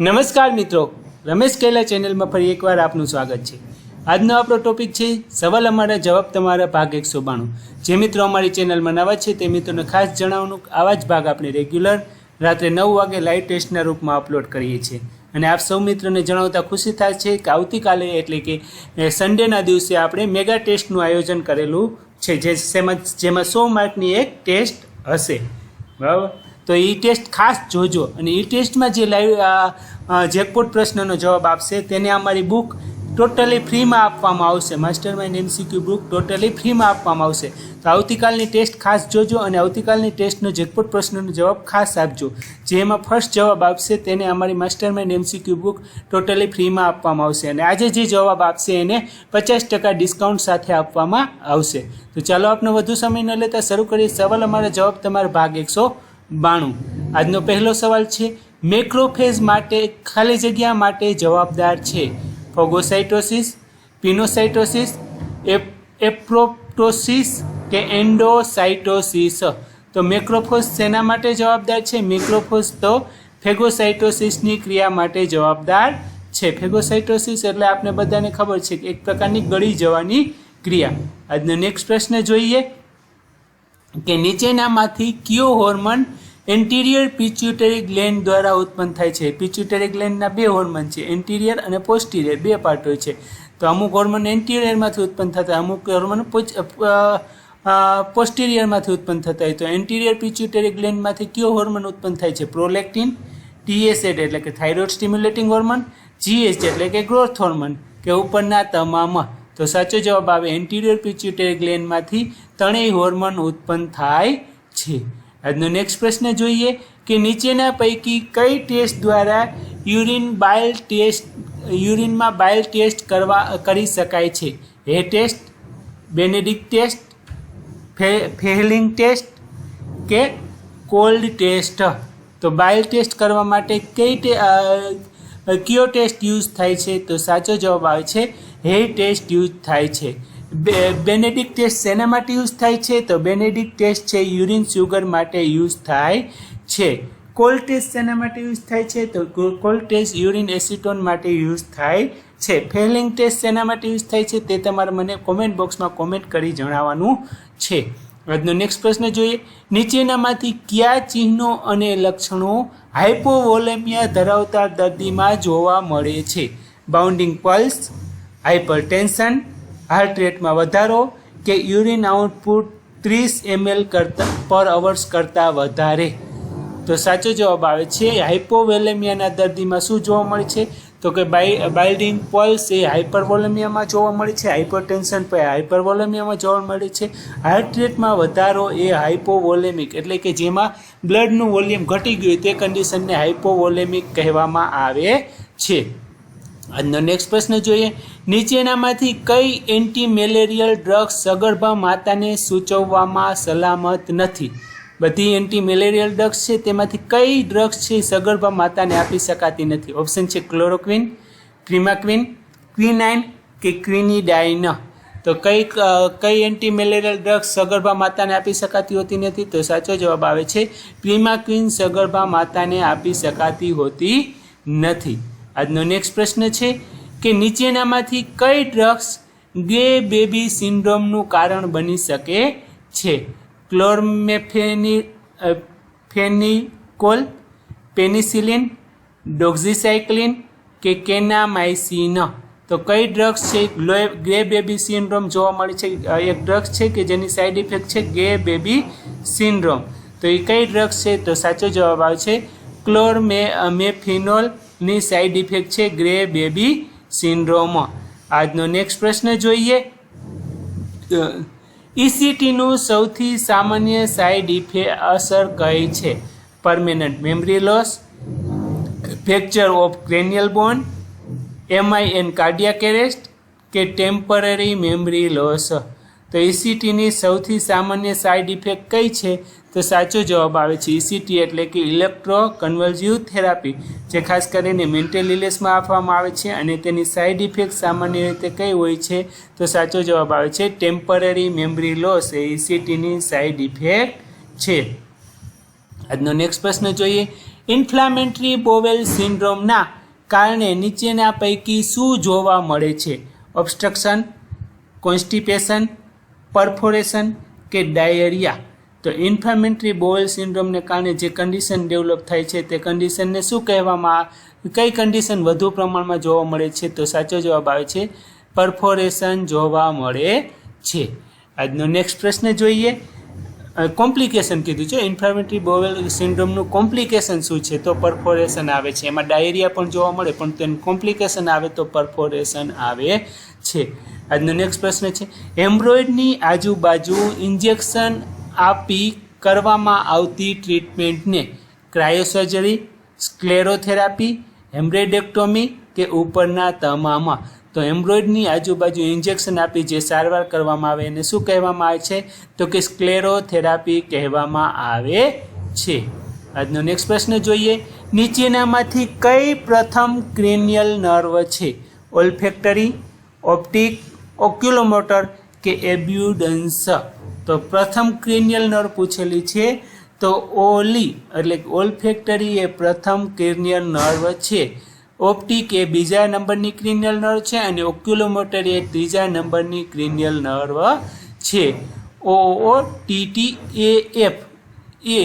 નમસ્કાર મિત્રો. રમેશ કેલા ચેનલમાં ફરી એકવાર આપનું સ્વાગત છે. આજનો આપણો ટોપિક છે, સવાલ અમારા જવાબ તમારા ભાગ એકસો બાણું. જે મિત્રો અમારી ચેનલમાં નવા છે, તે મિત્રોને ખાસ જણાવવાનું, આવા જ ભાગ આપણે રેગ્યુલર રાત્રે નવ વાગે લાઈવ ટેસ્ટના રૂપમાં અપલોડ કરીએ છીએ. અને આપ સૌ મિત્રોને જણાવતા ખુશી થાય છે કે આવતીકાલે એટલે કે સન્ડેના દિવસે આપણે મેગા ટેસ્ટનું આયોજન કરેલું છે, જે જેમાં સો માર્કની એક ટેસ્ટ હશે. બરાબર? તો એ ટેસ્ટ ખાસ જોજો. અને એ ટેસ્ટમાં જે લાઈવ જેકપોટ પ્રશ્નનો જવાબ આપશે, તેને અમારી બુક ટોટલી ફ્રીમાં આપવામાં આવશે. Master mind MCQ book totally ફ્રીમાં આપવામાં આવશે. તો આવતીકાલની ટેસ્ટ ખાસ જોજો અને આવતીકાલની ટેસ્ટનો જેકપોટ પ્રશ્નનો જવાબ ખાસ આપજો. જેમાં ફર્સ્ટ જવાબ આપશે, તેને અમારી master mind MCQ book totally ફ્રીમાં આપવામાં આવશે. અને આજે જે જવાબ આપશે એને પચાસ ટકા ડિસ્કાઉન્ટ સાથે આપવામાં આવશે. તો ચાલો આપણે વધુ સમય ન લેતા શરૂ કરીએ. સવાલ અમારા જવાબ તમારા ભાગ એકસો બાણું. આજનો પહેલો સવાલ છે મેક્રોફેઝ માટે ખાલી જગ્યા માટે જવાબદાર છે? ફોગોસાઇટોસિસ, પિનોસાઇટોસિસ, એપ, એપ્રોપ્ટોસિસ કે એન્ડોસાઇટોસિસ? તો મેક્રોફોસ શેના માટે જવાબદાર છે? મેક્રોફોસ તો ફેગોસાઇટોસિસની ક્રિયા માટે જવાબદાર છે. ફેગોસાઇટોસિસ એટલે આપણે બધાને ખબર છે કે એક પ્રકારની ગળી જવાની ક્રિયા. આજનો નેક્સ્ટ પ્રશ્ન જોઈએ કે નીચેનામાંથી કયો હોર્મોન એન્ટિરિયર પિચ્યુટરી ગ્લેન્ડ દ્વારા ઉત્પન્ન થાય છે? પિચ્યુટરી ગ્લેન્ડના બે હોર્મોન છે એન્ટિરિયર અને પોસ્ટિરિયર બે પાર્ટ હોય છે. તો અમુક હોર્મોન એન્ટિરિયરમાંથી ઉત્પન્ન થતા અમુક હોર્મોન પોસ્ટિરિયરમાંથી ઉત્પન્ન થતા હોય. તો એન્ટિરિયર પિચ્યુટરી ગ્લેન્ડમાંથી કયો હોર્મોન ઉત્પન્ન થાય છે? પ્રોલેક્ટિન ટીએસએડ એટલે કે થાઇરોઇડ સ્ટિમ્યુલેટિંગ હોર્મોન જીએચ એટલે કે ગ્રોથ હોર્મોન કે ઉપરના તમામ તો સાચો જવાબ આવે એન્ટિરિયર પિચ્યુટરી ગ્લેન્ડમાંથી ત્રણેય હોર્મોન ઉત્પન્ન થાય છે. આજનો નેક્સ્ટ પ્રશ્ન જોઈએ કે નીચેના પૈકી કઈ ટેસ્ટ દ્વારા યુરિન બાયલ ટેસ્ટ યુરિનમાં બાયલ ટેસ્ટ કરવા, કરી શકાય છે? એ test Benedict test Fehling test કે કોલ્ડ ટેસ્ટ તો બાયલ ટેસ્ટ કરવા માટે કઈ કયો ટેસ્ટ યુઝ થાય છે? તો સાચો જવાબ આવે છે હે ટેસ્ટ યુઝ થાય છે. બેનેડિક ટેસ્ટ શેના માટે યુઝ થાય છે? તો બેનેડિક ટેસ્ટ છે, યુરિન સુગર માટે યુઝ થાય છે. કોલ્ડ ટેસ્ટ શેના માટે યુઝ થાય છે? તો કોલ્ડ ટેસ્ટ યુરિન એસિટોન માટે યુઝ થાય છે. ફેલિંગ ટેસ્ટ શેના માટે યુઝ થાય છે? તે તમારે મને કોમેન્ટ બોક્સમાં કોમેન્ટ કરી જણાવવાનું છે. આજનો નેક્સ્ટ પ્રશ્ન જોઈએ. નીચેનામાંથી કયા ચિહ્નો અને લક્ષણો હાઇપોવોલેમિયા ધરાવતા દર્દીમાં જોવા મળે છે? બાઉન્ડિંગ પલ્સ હાઇપરટેન્શન હાર્ટ રેટમાં વધારો કે યુરિન આઉટપુટ ત્રીસ એમએલ કરતા, પર અવર્સ કરતાં વધારે. તો સાચો જવાબ આવે છે હાઇપોવેલેમિયાના દર્દીમાં શું જોવા મળે છે? તો કે બાય બાઇલ્ડિંગ પલ્સ એ હાઇપરવોલેમિયામાં જોવા મળે છે હાઇપરટેન્શન પણ હાઇપરવોલેમિયામાં જોવા મળે છે. હાર્ટ રેટમાં વધારો એ હાઇપોવોલેમિક એટલે કે જેમાં બ્લડનું વોલ્યુમ ઘટી ગયું તે કન્ડિશનને હાઇપોવોલેમિક કહેવામાં આવે છે. આજનો નેક્સ્ટ પ્રશ્ન જોઈએ. નીચેનામાંથી કઈ એન્ટી મેલેરિયલ ડ્રગ્સ સગર્ભા માતાને સૂચવવામાં સલામત નથી? બધી એન્ટી મેલેરિયલ ડ્રગ્સ છે, તેમાંથી કઈ ડ્રગ્સ છે સગર્ભા માતાને આપી શકાતી નથી? ઓપ્શન છે ક્લોરોક્વિન ક્રિમાક્વિન ક્વિનાઇન કે ક્વિનિડાઇન તો કઈ કઈ એન્ટી મેલેરિયલ ડ્રગ્સ સગર્ભા માતાને આપી શકાતી હોતી નથી? તો સાચો જવાબ આવે છે પ્રિમાક્વિન સગર્ભા માતાને આપી શકાતી હોતી નથી. આજનો નેક્સ્ટ પ્રશ્ન છે કે નીચેનામાંથી કઈ ડ્રગ્સ ગે બેબી સિન્ડ્રોમનું કારણ બની શકે છે? ક્લોરમેફેની ફેનિકોલ પેનિસિલિન ડોક્ઝીસાઇક્લિન કે કેનામાઇસિન? તો કઈ ડ્રગ્સ છે? ગે બેબી સિન્ડ્રોમ જોવા મળે છે. એક ડ્રગ્સ છે કે જેની સાઇડ ઇફેક્ટ છે ગે બેબી સિન્ડ્રોમ તો એ કઈ ડ્રગ્સ છે? તો સાચો જવાબ આવે છે ક્લોરમે મેફિનોલની સાઇડ ઇફેક્ટ છે ગ્રે બેબી સિન્ડ્રોમ આજનો નેક્સ્ટ પ્રશ્ન જોઈએ. ઇસીટીનું સૌથી સામાન્ય સાઇડ ઇફેક્ટ અસર કઈ છે? Permanent memory loss fracture of cranial bone MI and cardiac arrest કે ટેમ્પરરી મેમરી લોસ તો ઇસીટીની સૌથી સામાન્ય સાઇડ ઇફેક્ટ કઈ છે? તો સાચો જવાબ આવે છે ઇસીટી એટલે કે ઇલેક્ટ્રો કન્વર્ઝિવ થેરાપી જે ખાસ કરીને મેન્ટલ ઇલેસમાં આપવામાં આવે છે અને તેની સાઇડ ઇફેક્ટ સામાન્ય રીતે કઈ હોય છે? તો સાચો જવાબ આવે છે ટેમ્પરરી મેમરી લોસ એ ઇસીટીની સાઇડ ઇફેક્ટ છે. આજનો નેક્સ્ટ પ્રશ્ન જોઈએ. ઇન્ફ્લામેન્ટરી બોવેલ સિન્ડ્રોમના કારણે નીચેના પૈકી શું જોવા મળે છે? ઓબ્સ્ટ્રક્શન કોન્સ્ટિપેશન પરફોરેશન કે ડાયરિયા તો ઇન્ફ્લામેટરી બોવેલ સિન્ડ્રોમને કારણે જે કન્ડિશન ડેવલપ થાય છે, તે કન્ડિશનને શું કહેવામાં કઈ કન્ડિશન વધુ પ્રમાણમાં જોવા મળે છે? તો સાચો જવાબ આવે છે પરફોરેશન જોવા મળે છે. આજનો નેક્સ્ટ પ્રશ્ન જોઈએ. કોમ્પ્લિકેશન કીધું છે. ઇન્ફ્લામેટરી બોવેલ સિન્ડ્રોમનું કોમ્પ્લિકેશન શું છે? તો પરફોરેશન આવે છે. એમાં ડાયરિયા પણ જોવા મળે, પણ તેનું કોમ્પ્લિકેશન આવે તો પરફોરેશન આવે છે. આજનો નેક્સ્ટ પ્રશ્ન છે એમ્બ્રોઇડની આજુબાજુ ઇન્જેક્શન આપી કરવામાં આવતી ટ્રીટમેન્ટને ક્રાયોસર્જરી સ્ક્લેરોથેરાપી હેમ્બ્રેડેક્ટોમી કે ઉપરના તમામ. તો એમ્બ્રોઇડની આજુબાજુ ઇન્જેક્શન આપી જે સારવાર કરવામાં આવે એને શું કહેવામાં આવે છે? તો કે સ્ક્લેરોથેરાપી કહેવામાં આવે છે. આજનો નેક્સ્ટ પ્રશ્ન જોઈએ. નીચેનામાંથી કઈ પ્રથમ ક્રેનિયલ નર્વ છે? ઓલ્ફેક્ટરી ઓપ્ટિક ઓક્યુલોમોટર કે એબ્યુડન્સ. તો પ્રથમ ક્રિનિયલ નર્વ પૂછેલી છે, તો ઓલી, એટલે ઓલ્ફેક્ટરી એ પ્રથમ ક્રિનિયલ નર્વ છે. ઓપ્ટિક એ બીજા નંબરની ક્રિનિયલ નર્વ છે અને ઓક્યુલોમોટર એ ત્રીજા નંબરની ક્રિનિયલ નર્વ છે. O O T T A F A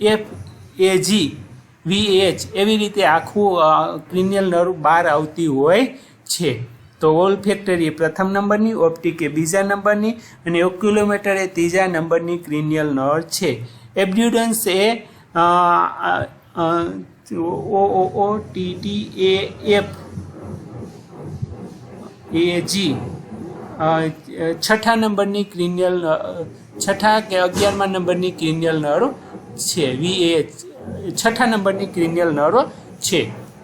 F A G V H એવી રીતે આખું ક્રિનિયલ નર્વ બહાર આવતી હોય છે. તો ઓલ્ફેક્ટરી એ પ્રથમ નંબરની, ઓપ્ટિક એ બીજા નંબરની અને ઓક્યુલોમીટર એ ત્રીજા નંબરની ક્રિનિયલ નર્વ છે. Abducens A O O O, T T, A, F, A, G છઠ્ઠા નંબરની ક્રિનિયલ છઠ્ઠા કે અગિયારમા નંબરની ક્રિનિયલ નર્વ છે, વી, એ, છઠ્ઠા નંબરની ક્રિનિયલ નર્વ છે.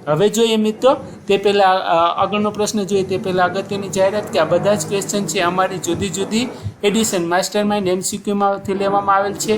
હવે જોઈએ મિત્રો, તે પહેલાં આગળનો પ્રશ્ન જોઈએ, તે પહેલાં અગત્યની જાહેરાત કે આ બધા જ ક્વેશ્ચન છે અમારી જુદી જુદી એડિશન માસ્ટર માઇન્ડ એમસીક્યુમાંથી લેવામાં આવેલ છે,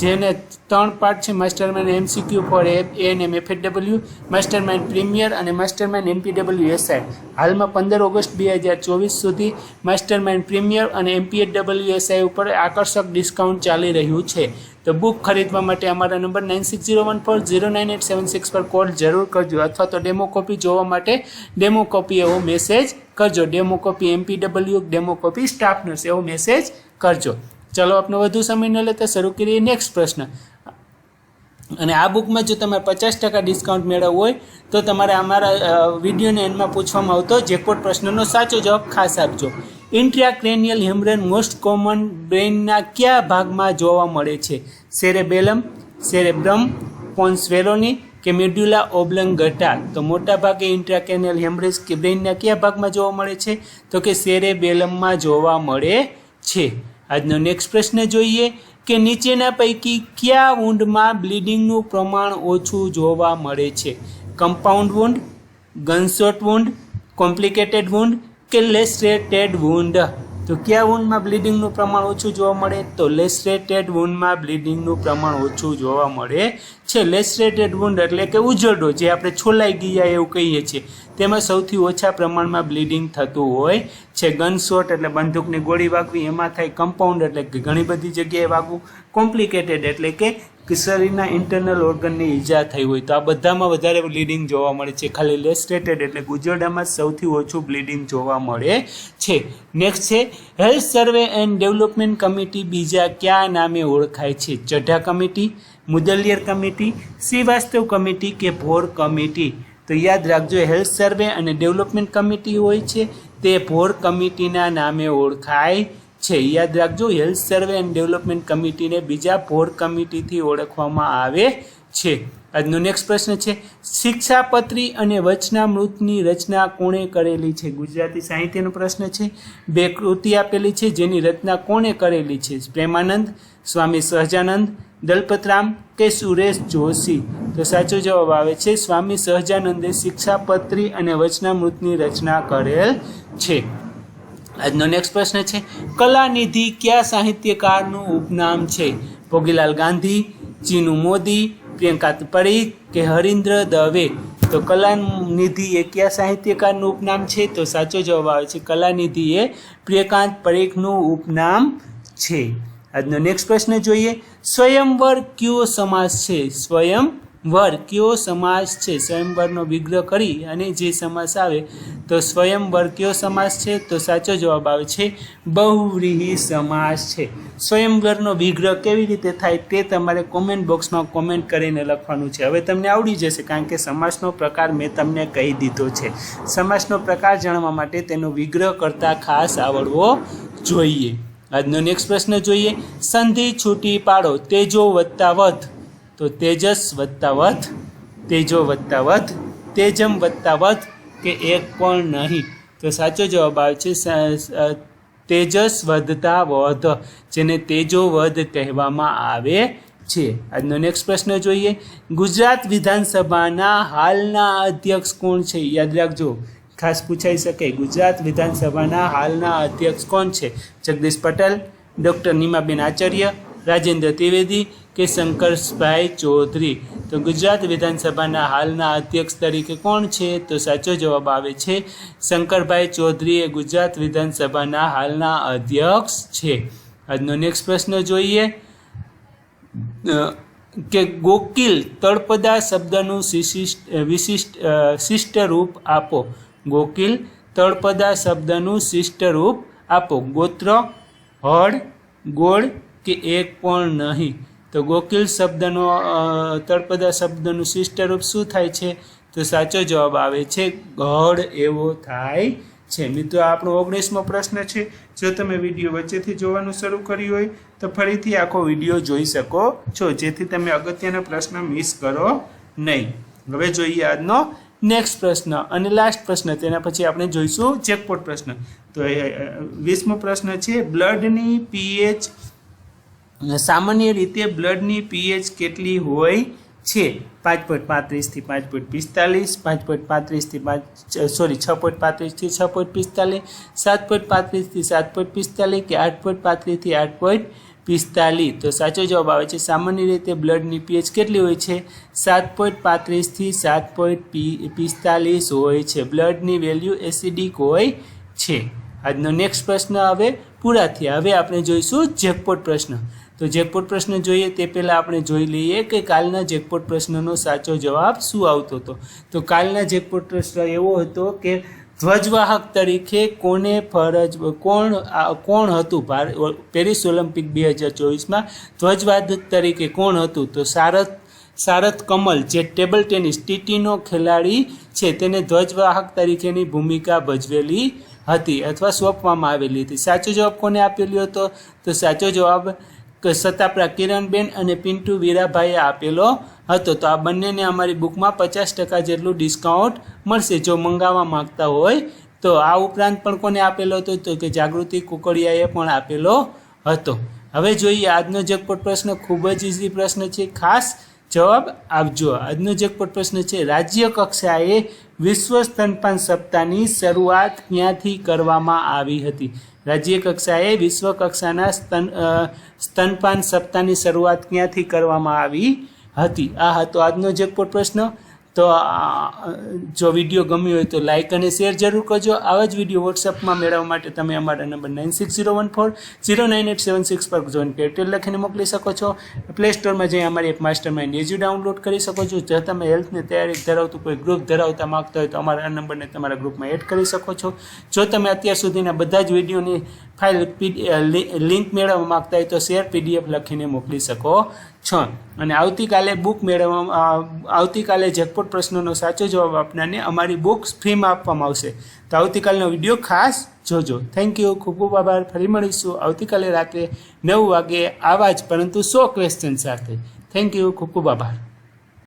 જેને ત્રણ પાર્ટ છે master mind MCQ four F N M F W master mind premier અને માસ્ટર માઇન્ડ એમપીડબલ્યુ એસઆઈ હાલમાં પંદર ઓગસ્ટ બે હજાર ચોવીસ સુધી માસ્ટર માઇન્ડ પ્રીમિયર અને એમપીએડબલ્યુ એસઆઈ ઉપર આકર્ષક ડિસ્કાઉન્ટ ચાલી રહ્યું છે. તો બુક ખરીદવા માટે અમારા number nine six zero one four zero nine eight seven six પર કોલ જરૂર કરજો અથવા તો ડેમો કોપી જોવા માટે ડેમો કોપી એવો મેસેજ કરજો. Demo copy MPW demo copy staff nurse એવો મેસેજ કરજો. ચલો આપનો વધુ સમય ન લેતા શરૂ કરીએ નેક્સ્ટ પ્રશ્ન. અને આ બુકમાં જો તમારે પચાસ ટકા ડિસ્કાઉન્ટ મેળવવું હોય, તો તમારે અમારા વિડીયોને એન્ડમાં પૂછવામાં આવતો જેકોટ પ્રશ્નનો સાચો જવાબ ખાસ આપજો. ઇન્ટ્રાક્રેનિયલ હેમરેન મોસ્ટ કોમન બ્રેઇનના કયા ભાગમાં જોવા મળે છે? સેરેબેલમ સેરેબ્રમ પોન્સવેરોની કે મેડ્યુલા ઓબ્લંગટા તો મોટા ભાગે ઇન્ટ્રાક્રેનિયલ હેમરેજ કે બ્રેઇનના કયા ભાગમાં જોવા મળે છે? તો કે સેરેબેલમમાં જોવા મળે છે. આજનો નેક્સ્ટ પ્રશ્ન જોઈએ કે નીચેના પૈકી કયા વૂંડમાં બ્લીડિંગનું પ્રમાણ ઓછું જોવા મળે છે? કમ્પાઉન્ડ વૂંડ ગનશોટ વૂંડ કોમ્પ્લિકેટેડ વૂંડ કે લેસરેટેડ વૂંડ તો કયા વૂનમાં બ્લીડિંગનું પ્રમાણ ઓછું જોવા મળે? તો લેસરેટેડ વૂનમાં બ્લીડિંગનું પ્રમાણ ઓછું જોવા મળે છે. લેસરેટેડ વૂંડ એટલે કે ઉજરડો, જે આપણે છોલાઈ ગયા એવું કહીએ છીએ. તેમાં સૌથી ઓછા પ્રમાણમાં બ્લીડિંગ થતું હોય છે. ગનશોટ એટલે બંદૂકની ગોળી વાગવી, એમાં થાય કમ્પાઉન્ડ એટલે કે ઘણી બધી જગ્યાએ વાગવું. કોમ્પ્લિકેટેડ એટલે કે શરીરના ઇન્ટરનલ ઓર્ગનની ઈજા થઈ હોય તો આ બધામાં વધારે બ્લીડિંગ જોવા મળે છે. ખાલી લેસ્ટેટેડ એટલે ગુજરડામાં સૌથી ઓછું બ્લીડિંગ જોવા મળે છે. નેક્સ્ટ છે health survey and development committee બીજા કયા નામે ઓળખાય છે? Chadha committee, Mudaliar committee, Shrivastava committee કે ભોર કમિટી? તો યાદ રાખજો હેલ્થ સર્વે અને ડેવલપમેન્ટ કમિટી હોય છે. તે ભોર કમિટીના નામે ઓળખાય છે. યાદ રાખજો હેલ્થ સર્વે એન્ડ ડેવલપમેન્ટ કમિટીને બીજા ભોર કમિટીથી ઓળખવામાં આવે છે. આજનો નેક્સ્ટ પ્રશ્ન છે, શિક્ષાપત્રી અને વચનામૃતની રચના કોણે કરેલી છે? ગુજરાતી સાહિત્યનો પ્રશ્ન છે. બે કૃતિ આપેલી છે, જેની રચના કોણે કરેલી છે? પ્રેમાનંદ, સ્વામી સહજાનંદ, દલપતરામ કે સુરેશ જોશી? તો સાચો જવાબ આવે છે, સ્વામી સહજાનંદે શિક્ષાપત્રી અને વચનામૃતની રચના કરેલ છે. આજનો નેક્સ્ટ પ્રશ્ન છે, કલાનિધિ કયા સાહિત્યકારનું ઉપનામ છે? ભોગીલાલ ગાંધી, ચીનુ મોદી, પ્રિયંકા પરીખ કે હરિન્દ્ર દવે? તો કલાનિધિ એ કયા સાહિત્યકારનું ઉપનામ છે? તો સાચો જવાબ આવે છે, કલાનિધિ એ પ્રિયકાંત પરેખનું ઉપનામ છે. આજનો નેક્સ્ટ પ્રશ્ન જોઈએ, સ્વયંવર કયો સમાસ છે? સ્વયંવર વર કયો સમાસ છે? સ્વયંવરનો વિગ્રહ કરી અને જે સમાસ આવે, તો સ્વયંવર કયો સમાસ છે? તો સાચો જવાબ આવે છે, બહુવ્રીહી સમાસ છે. સ્વયંવરનો વિગ્રહ કેવી રીતે થાય તે તમારે કોમેન્ટ બોક્સમાં કોમેન્ટ કરીને લખવાનું છે. હવે તમને આવડી જશે, કારણ કે સમાસનો પ્રકાર મેં તમને કહી દીધો છે. સમાસનો પ્રકાર જાણવા માટે તેનો વિગ્રહ કરતાં ખાસ આવડવો જોઈએ. આજનો નેક્સ્ટ પ્રશ્ન જોઈએ. સંધિ છૂટી પાડો, તેજો વત્તા વધ. તો તેજસ વત્તા વધ, તેજો વત્તા વધ, તેજમ વત્તા વધ, કે એક પણ નહીં. તો સાચો જવાબ આવે છે તેજસ વધતા વધ, જેને તેજો વધ કહેવામાં આવે છે. આજનો નેક્સ્ટ પ્રશ્ન જોઈએ. ગુજરાત વિધાનસભાના હાલના અધ્યક્ષ કોણ છે? યાદ રાખજો, ખાસ પૂછાઈ શકે. ગુજરાત વિધાનસભાના હાલના અધ્યક્ષ કોણ છે? જગદીશ પટેલ, ડૉક્ટર નીમાબેન આચાર્ય, રાજેન્દ્ર ત્રિવેદી કે શંકરભાઈ ચૌધરી. તો ગુજરાત વિધાનસભાના હાલના અધ્યક્ષ તરીકે કોણ છે? તો સાચો જવાબ આવે છે શંકરભાઈ ચૌધરી એ ગુજરાત વિધાનસભાના હાલના અધ્યક્ષ છે. આજનો નેક્સ્ટ પ્રશ્ન જોઈએ. કે ગોકિલ તળપદા શબ્દનું વિશિષ્ટ અ, શિષ્ટ રૂપ આપો. ગોકિલ તળપદા શબ્દનું શિષ્ટ રૂપ આપો. ગોત્ર હળ ગોળ કે એક પણ નહીં. તો ગોકિલ શબ્દનો તળપદા શબ્દનું શિષ્ટ રૂપ શું થાય છે? તો સાચો જવાબ આવે છે, ગઢ એવો થાય છે. મિત્રો આપણો ઓગણીસમો પ્રશ્ન છે. જો તમે વીડિયો વચ્ચેથી જોવાનું શરૂ કર્યું હોય, તો ફરીથી આખો વીડિયો જોઈ શકો છો. જેથી તમે અગત્યનો પ્રશ્ન મિસ કરો નહીં. હવે જોઈએ આજનો નેક્સ્ટ પ્રશ્ન અને લાસ્ટ પ્રશ્ન. તેના પછી આપણે જોઈશું ચેકપોટ પ્રશ્ન. તો વીસમો પ્રશ્ન છે, બ્લડની પીએચ સામાન્ય રીતે બ્લડની પીએચ કેટલી હોય છે? પાંચ પોઈન્ટ પાંત્રીસથી પાંચ પોઈન્ટ પિસ્તાલીસ, પાંચ પોઈન્ટ પાંત્રીસથી પાંચ, સોરી, છ પોઈન્ટ પાંત્રીસથી છ પોઈન્ટ પિસ્તાલીસ, સાત પોઈન્ટ પાંત્રીસથી સાત પોઈન્ટ પિસ્તાલીસ કે આઠ પોઈન્ટ પાંત્રીસથી આઠ પોઈન્ટ પિસ્તાલીસ? તો સાચો જવાબ આવે છે, સામાન્ય રીતે બ્લડની પીએચ કેટલી હોય છે? સાત પોઈન્ટ પાંત્રીસથી સાત પોઈન્ટ પિસ્તાલીસ હોય છે. બ્લડની વેલ્યુ એસિડિક હોય છે. આજનો નેક્સ્ટ પ્રશ્ન હવે પૂરા થયા હવે આપણે જોઈશું જેકપોટ પ્રશ્ન. તો જેકપોટ પ્રશ્ન જોઈએ તે પહેલાં આપણે જોઈ લઈએ કે કાલના જેકપોટ પ્રશ્નનો સાચો જવાબ શું આવતો હતો. તો કાલના જેકપોટ પ્રશ્ન એવો હતો કે ધ્વજવાહક તરીકે કોને ફરજ, કોણ કોણ હતું પેરિસ ઓલિમ્પિક બે હજાર ચોવીસમાં? ધ્વજવાહક તરીકે કોણ હતું? તો સારથ સારથ કમલ, જે ટેબલ ટેનિસ ટીટીનો ખેલાડી છે, તેને ધ્વજવાહક તરીકેની ભૂમિકા ભજવેલી હતી અથવા સોંપવામાં આવેલી હતી. સાચો જવાબ કોને આપેલો હતો? તો સાચો જવાબ ક- સતાપરા કિરણબેન અને પિન્ટુ વીરાભાઈએ આપેલો હતો. તો આ બંનેને અમારી બુકમાં પચાસ ટકા જેટલું ડિસ્કાઉન્ટ મળશે જો મંગાવવા માંગતા હોય. તો આ ઉપરાંત પણ કોને આપેલો હતો? તો કે જાગૃતિ કુકડિયાએ પણ આપેલો હતો. હવે જોઈએ, આજનો જગપટ પ્રશ્ન ખૂબ જ ઇઝી પ્રશ્ન છે. ખાસ જવાબ આપજો. આજનો જેકપોટ પ્રશ્ન છે, રાજ્ય કક્ષાએ વિશ્વ સ્તનપાન સપ્તાહની શરૂઆત ક્યાંથી કરવામાં આવી હતી? રાજ્ય કક્ષાએ વિશ્વ કક્ષાના સ્તન સ્તનપાન સપ્તાહની શરૂઆત ક્યાંથી કરવામાં આવી હતી? આ હતો આજનો જેકપોટ પ્રશ્ન. તો જો વીડિયો ગમ્યો હોય તો લાઇક અને શેર જરૂર કરજો. આવા જ વીડિયો વોટ્સઅપમાં મેળવવા માટે તમે અમારા number nine six zero one four zero nine eight seven six પર જોઈન પેટ્રોલ લખીને મોકલી શકો છો. પ્લે સ્ટોરમાં જઈ અમારી એક માસ્ટર માઇન્ડ એજ્યુ ડાઉનલોડ કરી શકો છો. જો તમે હેલ્થની તૈયારી ધરાવતું કોઈ ગ્રુપ ધરાવતા માંગતા હોય તો અમારા આ નંબરને તમારા ગ્રુપમાં એડ કરી શકો છો. જો તમે અત્યાર સુધીના બધા જ વિડીયોની ફાઇલ લિંક મેળવવા માંગતા હોય તો શેર પીડીએફ લખીને મોકલી શકો છો. અને આવતીકાલે બુક મેળવવા આવતીકાલે જેકપોટ પ્રશ્નનો સાચો જવાબ આપનારને અમારી બુક્સ ફ્રીમાં આપવામાં આવશે. તો આવતીકાલનો વીડિયો ખાસ જોજો. થેન્ક યુ ખૂબ ખૂબ આભાર. ફરી મળીશું આવતીકાલે રાત્રે નવ વાગે આવા જ, પરંતુ સો ક્વેશ્ચન સાથે. થેન્ક યુ ખૂબ ખૂબ આભાર.